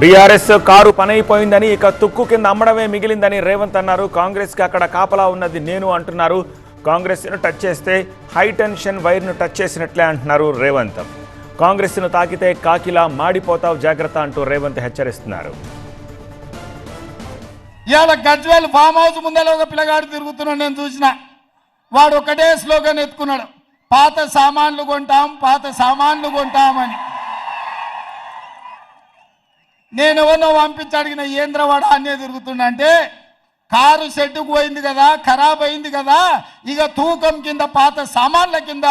BRS car పనైపోయిందని ఇక తుక్కు కింద అమ్మడమే మిగిలిందని రేవంత్ అన్నారు. కాంగ్రెస్కి అక్కడ కాపలా ఉన్నది నేను అంటున్నారు. కాంగ్రెస్ను టచ్ చేస్తే హైటెన్షన్ వైర్ను వైర్ను టచ్ చేసినట్లే అంటున్నారు రేవంత్. కాంగ్రెస్ను తాకితే కాకిలా మాడిపోతావు జాగ్రత్త అంటూ రేవంత్ హెచ్చరిస్తున్నారు. ఇవాళ గజ్వేల్ ఫామ్ హౌస్ ముందర ఒక పిల్లగాడు తిరుగుతున్నాడు నేను చూసిన. వాడు ఒకటే స్లోగన్ ఎత్తుకున్నాడు. పాత సామాన్లు కొంటాం పాత సామాన్లు కొంటామని. నేను ఎవరినో పంపించి అడిగిన ఏంద్రవాడ అనే తిరుగుతుండంటే కారు షెడ్డుకు పోయింది కదా ఖరాబ్ అయింది కదా ఇక తూకం కింద పాత సామాన్ల కింద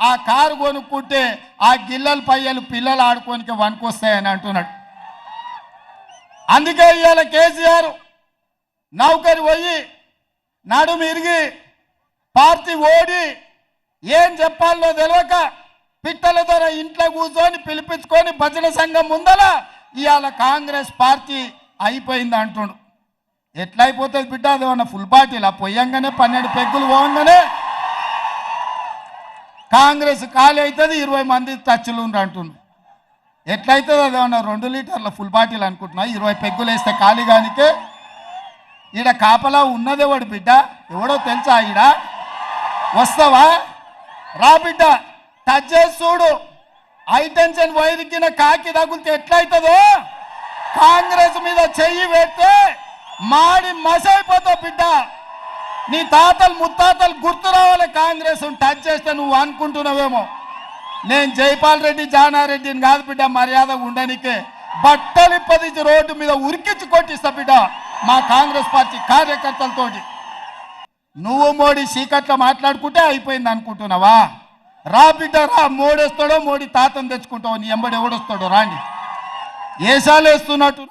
ఆ కారు కొనుక్కుంటే ఆ గిల్లలు పయ్యలు పిల్లలు ఆడుకోనికి వనుకొస్తాయని అంటున్నాడు. అందుకే ఇవాళ కేసీఆర్ నౌకరి పోయి నడుము ఇరిగి పార్టీ ఓడి ఏం చెప్పాలో తెలియక పిట్టల ద్వారా ఇంట్లో కూర్చొని పిలిపించుకొని భజన సంఘం ముందల ఇవాళ కాంగ్రెస్ పార్టీ అయిపోయింది అంటుండు. ఎట్లా అయిపోతుంది బిడ్డ? అది ఏమన్నా ఫుల్ ఆ పొయ్యంగానే పన్నెండు పెగ్గులు పోగానే కాంగ్రెస్ ఖాళీ అవుతుంది ఇరవై మంది టచ్లు ఉండి అంటుండు. ఎట్లయితుంది అది ఏమన్నా రెండు లీటర్ల ఫుల్ బాటిల్ అనుకుంటున్నా? ఇరవై పెగ్గులు వేస్తే ఖాళీ కానికే ఈడ కాపలా ఉన్నదేవాడు బిడ్డ? ఎవడో తెలుసా ఈడ? వస్తావా? రా బిడ్డ టచ్ చేసి చూడు. హై టెన్షన్ వైరికిన కాకి తగులితే ఎట్లయితుందో? కాంగ్రెస్ మీద చెయ్యి పెడితే మాడి మసైపోతావు బిడ్డ. నీ తాతలు ముత్తాతలు గుర్తు రావాలి కాంగ్రెస్ టచ్ చేస్తే నువ్వు అనుకుంటున్నావేమో. నేను జైపాల్ రెడ్డి జానారెడ్డిని కాదు బిడ్డ మర్యాద ఉండనికే. బట్టలు పదించి రోడ్డు మీద ఉరికించి కొట్టిస్తా బిడ్డ మా కాంగ్రెస్ పార్టీ కార్యకర్తలతోటి. నువ్వు మోడీ చీకట్లో మాట్లాడుకుంటే అయిపోయింది అనుకుంటున్నావా? రా బిడ్డ రా. మోడేస్తాడో మోడీ తాతను తెచ్చుకుంటావు నీ ఎంబడి ఎవడొస్తాడో? రాండి. ఏసాలు వేస్తున్నట్టు